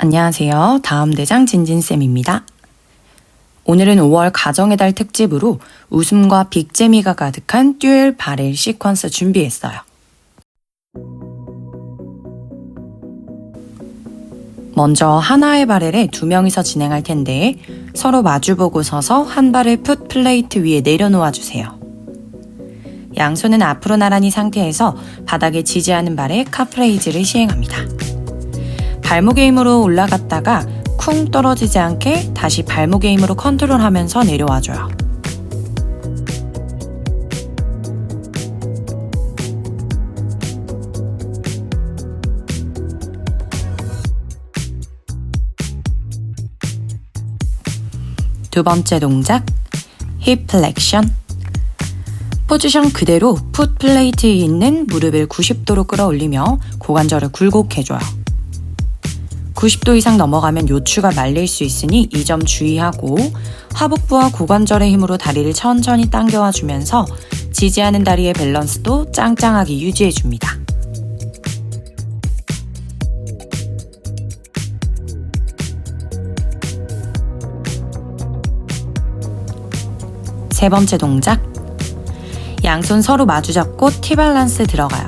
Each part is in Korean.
안녕하세요. 다음 대장 진진쌤입니다. 오늘은 5월 가정의 달 특집으로 웃음과 빅재미가 가득한 듀얼 바렐 시퀀스 준비했어요. 먼저 하나의 바렐에 두 명이서 진행할 텐데 서로 마주보고 서서 한 발을 풋 플레이트 위에 내려놓아 주세요. 양손은 앞으로 나란히 상태에서 바닥에 지지하는 발에 카프레이즈를 시행합니다. 발목의 힘으로 올라갔다가 쿵 떨어지지 않게 다시 발목의 힘으로 컨트롤하면서 내려와줘요. 두 번째 동작, 힙 플렉션. 포지션 그대로 풋 플레이트에 있는 무릎을 90도로 끌어올리며 고관절을 굴곡해줘요. 90도 이상 넘어가면 요추가 말릴 수 있으니 이 점 주의하고 하복부와 고관절의 힘으로 다리를 천천히 당겨와 주면서 지지하는 다리의 밸런스도 짱짱하게 유지해 줍니다. 세 번째 동작. 양손 서로 마주 잡고 티발란스 들어가요.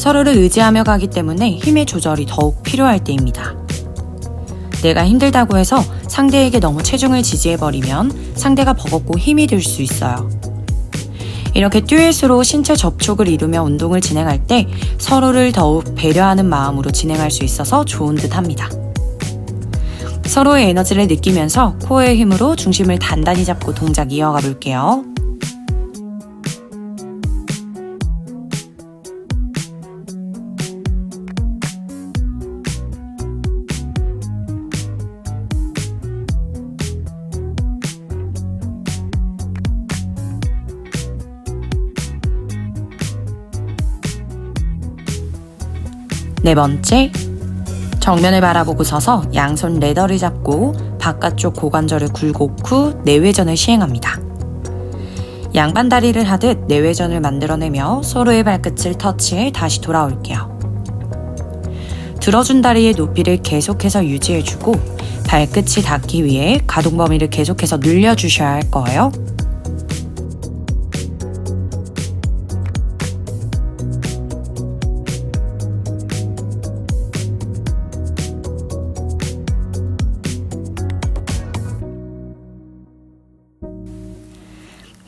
서로를 의지하며 가기 때문에 힘의 조절이 더욱 필요할 때입니다. 내가 힘들다고 해서 상대에게 너무 체중을 지지해버리면 상대가 버겁고 힘이 들 수 있어요. 이렇게 듀엣으로 신체 접촉을 이루며 운동을 진행할 때 서로를 더욱 배려하는 마음으로 진행할 수 있어서 좋은 듯 합니다. 서로의 에너지를 느끼면서 코어의 힘으로 중심을 단단히 잡고 동작 이어가 볼게요. 네 번째, 정면을 바라보고 서서 양손 레더를 잡고 바깥쪽 고관절을 굴곡 후 내외전을 시행합니다. 양반 다리를 하듯 내외전을 만들어내며 서로의 발끝을 터치해 다시 돌아올게요. 들어준 다리의 높이를 계속해서 유지해주고 발끝이 닿기 위해 가동 범위를 계속해서 늘려주셔야 할 거예요.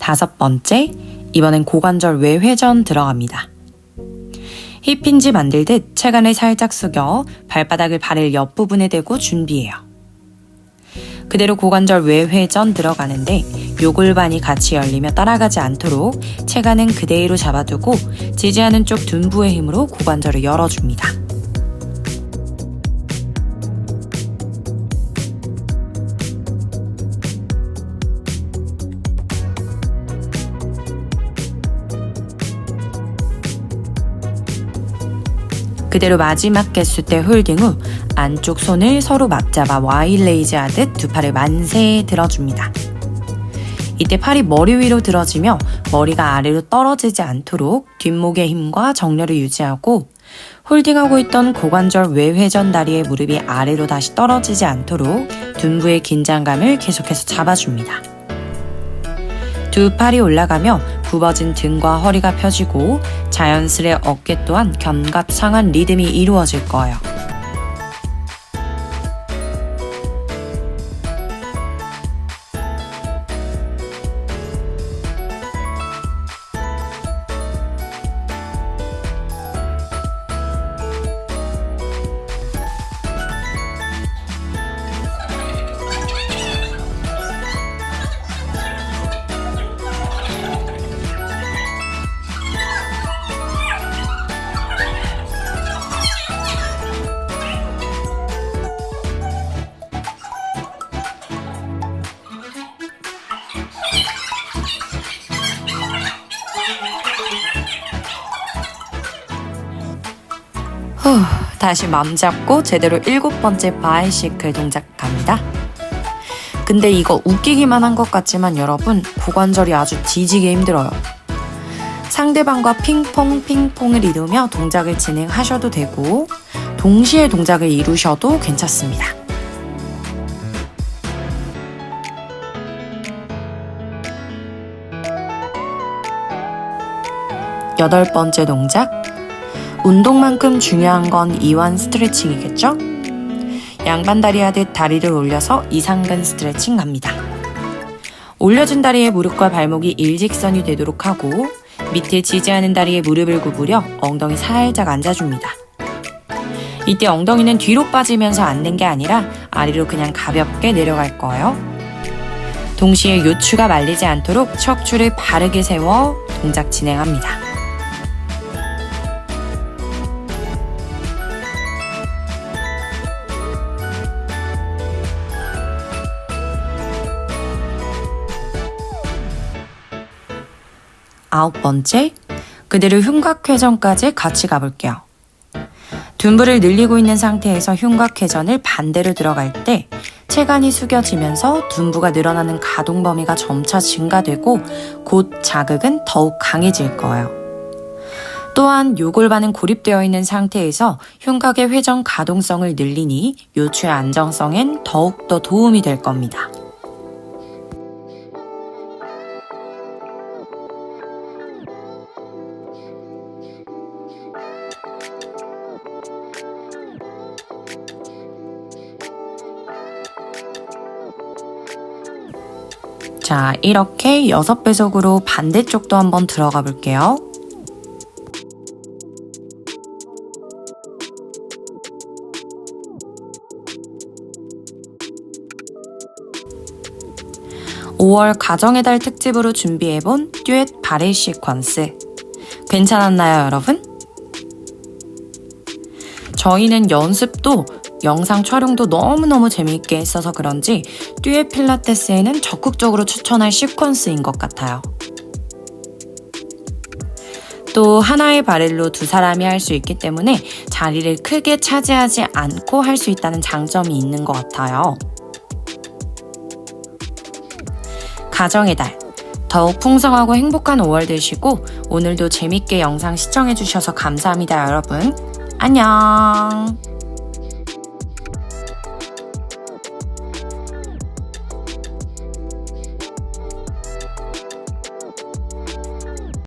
다섯 번째, 이번엔 고관절 외 회전 들어갑니다. 힙힌지 만들듯 체간을 살짝 숙여 발바닥을 발을 옆부분에 대고 준비해요. 그대로 고관절 외 회전 들어가는데 요골반이 같이 열리며 따라가지 않도록 체간은 그대로 잡아두고 지지하는 쪽 둔부의 힘으로 고관절을 열어줍니다. 그대로 마지막 개수 때 홀딩 후 안쪽 손을 서로 맞잡아 와일레이즈 하듯 두 팔을 만세 들어줍니다. 이때 팔이 머리 위로 들어지며 머리가 아래로 떨어지지 않도록 뒷목의 힘과 정렬을 유지하고 홀딩하고 있던 고관절 외회전 다리의 무릎이 아래로 다시 떨어지지 않도록 둔부의 긴장감을 계속해서 잡아줍니다. 두 팔이 올라가며 굽어진 등과 허리가 펴지고 자연스레 어깨 또한 견갑상한 리듬이 이루어질 거예요. 다시 맘 잡고 제대로 일곱 번째 바이시클 동작 갑니다. 근데 이거 웃기기만 한 것 같지만 여러분 고관절이 아주 뒤지게 힘들어요. 상대방과 핑퐁 핑퐁을 이루며 동작을 진행하셔도 되고 동시에 동작을 이루셔도 괜찮습니다. 여덟 번째 동작. 운동만큼 중요한 건 이완 스트레칭이겠죠? 양반다리 하듯 다리를 올려서 이상근 스트레칭 갑니다. 올려준 다리에 무릎과 발목이 일직선이 되도록 하고 밑에 지지하는 다리에 무릎을 구부려 엉덩이 살짝 앉아줍니다. 이때 엉덩이는 뒤로 빠지면서 앉는 게 아니라 아래로 그냥 가볍게 내려갈 거예요. 동시에 요추가 말리지 않도록 척추를 바르게 세워 동작 진행합니다. 아홉 번째, 그대로 흉곽회전까지 같이 가볼게요. 둔부를 늘리고 있는 상태에서 흉곽회전을 반대로 들어갈 때 체간이 숙여지면서 둔부가 늘어나는 가동 범위가 점차 증가되고 곧 자극은 더욱 강해질 거예요. 또한 요골반은 고립되어 있는 상태에서 흉곽의 회전 가동성을 늘리니 요추의 안정성엔 더욱더 도움이 될 겁니다. 자, 이렇게 6배속으로 반대쪽도 한번 들어가 볼게요. (5월) 가정의 달 특집으로 준비해본 듀엣 바레 시퀀스 괜찮았나요 여러분? 저희는 연습도 영상 촬영도 너무너무 재미있게 했어서 그런지 듀엣 필라테스에는 적극적으로 추천할 시퀀스인 것 같아요. 또 하나의 바렐로 두 사람이 할 수 있기 때문에 자리를 크게 차지하지 않고 할 수 있다는 장점이 있는 것 같아요. 가정의 달. 더욱 풍성하고 행복한 5월 되시고 오늘도 재밌게 영상 시청해주셔서 감사합니다, 여러분. 안녕!